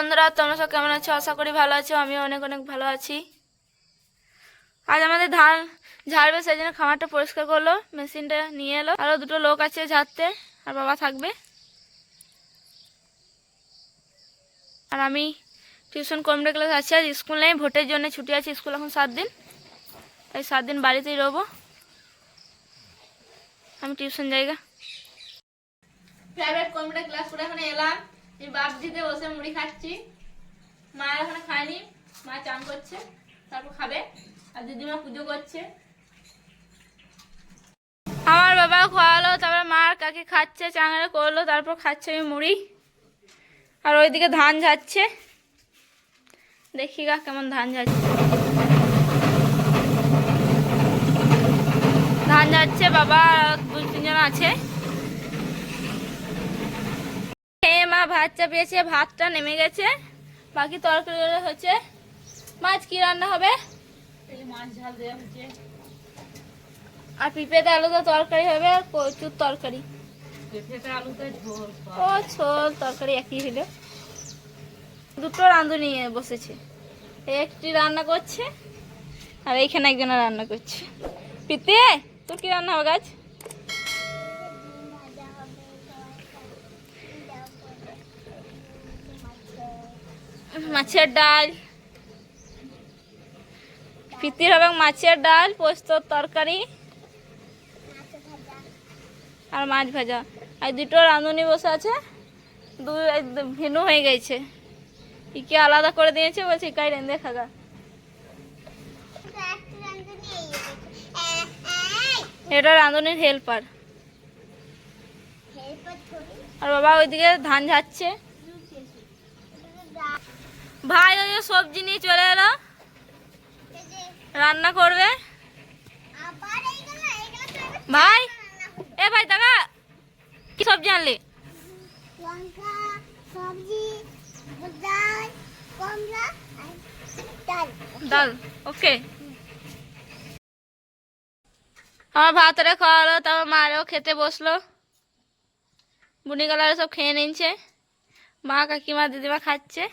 বন্ধুরা, তোমরা সব কেমন আছো? আশা করি ভালো আছো, আমিও অনেক অনেক ভালো আছি। আজ আমাদের ধান ঝাড়বে সেই জন্য খামারটা পরিষ্কার করল, মেশিনটা নিয়ে এলো। আরও দুটো লোক আছে ঝাড়তে, আর বাবা থাকবে। আর আমি টিউশন কমপ্লিট ক্লাস আছি আজ স্কুল নেই, ভোটের জন্য ছুটি আছে, স্কুল এখন সাত দিন। তাই সাত দিন বাড়িতেই রবো। আমি টিউশন জায়গা। প্রাইভেট কম্পিউটার ক্লাস করে এখানে এলাম। এই বাপ দিতে বসে মুড়ি খাচ্ছি। মা এখানে খায়নি, মা চান করছে, তারপর খাবে। আর দিদিমা পুজো করছে। আমার বাবা খাওয়ালো, তারপর মা আর কাকি খাচ্ছে, চাঙারে করল, তারপর খাচ্ছে আমি মুড়ি। আর ওইদিকে ধান যাচ্ছে দেখি গা কেমন ধান যাচ্ছে ধান যাচ্ছে বাবা দু তিনজন আছে খেয়ে মা ভাত চাপিয়েছে ভাতটা নেমে গেছে। বাকি তরকারি হচ্ছে। মাছ কি রান্না হবে? ঝাল আর পিঁপেতে আলুতে তরকারি হবে আর কচুর তরকারি। ঝোল ও ছোল তরকারি একই হলো দুটো রাঁধুনি বসেছে। একটি রান্না করছে আর এইখানে একজন রান্না করছে। পিতে তোর কি রান্না হবে গাছ মাছের ডাল। পিতির হবে মাছের ডাল পোস্তর তরকারি আর মাছ ভাজা। আর দুটো রাঁধুনি বসে আছে। দু ভিন্ন হয়ে গেছে। ইকে আলাদা করে দিয়েছে বলছে ইকাই রেঁধে খাগা? এটা রাঁধুনির হেল্পার আর বাবা ওইদিকে ধান ঝাচ্ছে ভাই ওই সবজি নিয়ে চলে এলো। রান্না করবে? ভাই এ ভাই দাদা কি সবজি আনলি? সবজি ডাল ওকে। আমার ভাতটা খাওয়ালো তারপর মারেও খেতে বসল। বুনি কালারে সব খেয়ে নিচ্ছে মা কাকিমা দিদিমা খাচ্ছে।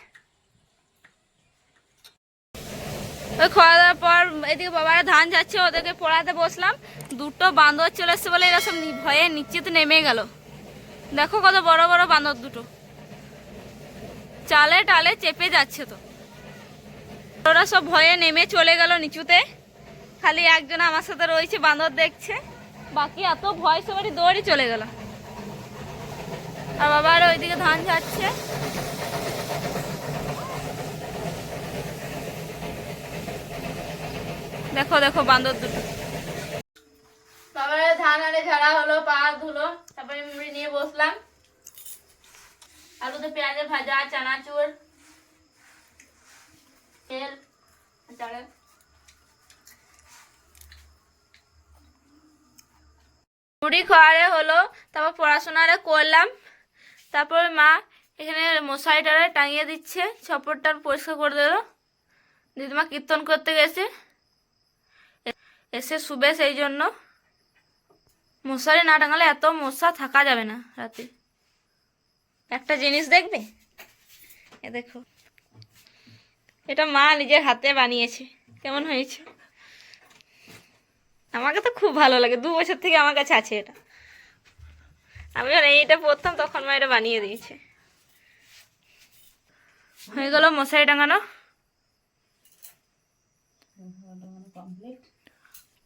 ওই খাওয়া দাওয়ার পর এদিকে বাবারা ধান যাচ্ছে, ওদেরকে পড়াতে বসলাম। দুটো বান্দর চলে এসছে বলে এরা সব ভয়ে নিশ্চিত নেমে গেল। দেখো কত বড় বড় বান্দর দুটো। চালে টালে চেপে যাচ্ছে তো। ওরা সব ভয়ে নেমে চলে গেল নিচুতে। খালি একজন আমার সাথে রয়েছে, বান্দর দেখছে। বাকি এত ভয় সবারই দৌড়ই চলে গেল। আর বাবা আর ওইদিকে ধান যাচ্ছে দেখো দেখো, বান্দর দুটো। বাবার ধান আরে ঝাড়া হলো, পা ধুলো, তারপরে মুড়ি নিয়ে বসলাম। আলুতে পেঁয়াজে ভাজা, চানাচুর, তেল মুড়ি খাওয়ারে হলো, তারপর পড়াশোনারে করলাম। তারপর মা এখানে মশারিটারে টাঙিয়ে দিচ্ছে ছপরটা পরিষ্কার করে দিল। দিদিমা কীর্তন করতে গেছে। এসে শুবে সেই জন্য। মশারি না টাঙালে এত মশা থাকা যাবে না রাতে। একটা জিনিস দেখবে? এ দেখো। এটা মা নিজের হাতে বানিয়েছে। কেমন হয়েছে? আমাকে তো খুব ভালো লাগে। দু বছর থেকে আমার কাছে আছে এটা। আমি যখন এইটা পরতাম তখন মা এটা বানিয়ে দিয়েছে। হয়ে গেল মশারি টাঙানো।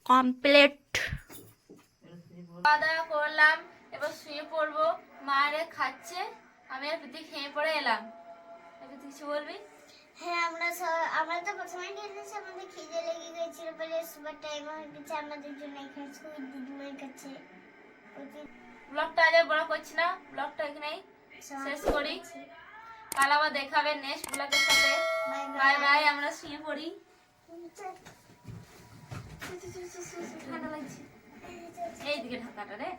কমপ্লিট। খাওয়া দাওয়া করলাম এবার শুয়ে পড়ব। মায়ের খাচ্ছে আমি আর প্রীতি খেয়ে পড়ে এলাম। কিছু বলবি? হ্যাঁ আমরা আমরা তো প্রথমে গেছি আমাদের খিদে লেগে গেছিল বলে সুপার টাইম হয়ে গেছে আমাদের জন্য এখানে শুই দিদিমার কাছে ব্লগটা আজ বড় করছি না ব্লগটা এখানেই শেষ করি। কাল আবার দেখাবে নেক্সট ব্লগের সাথে। বাই বাই বাই আমরা শুয়ে পড়ি। 어떻게 다 따르래?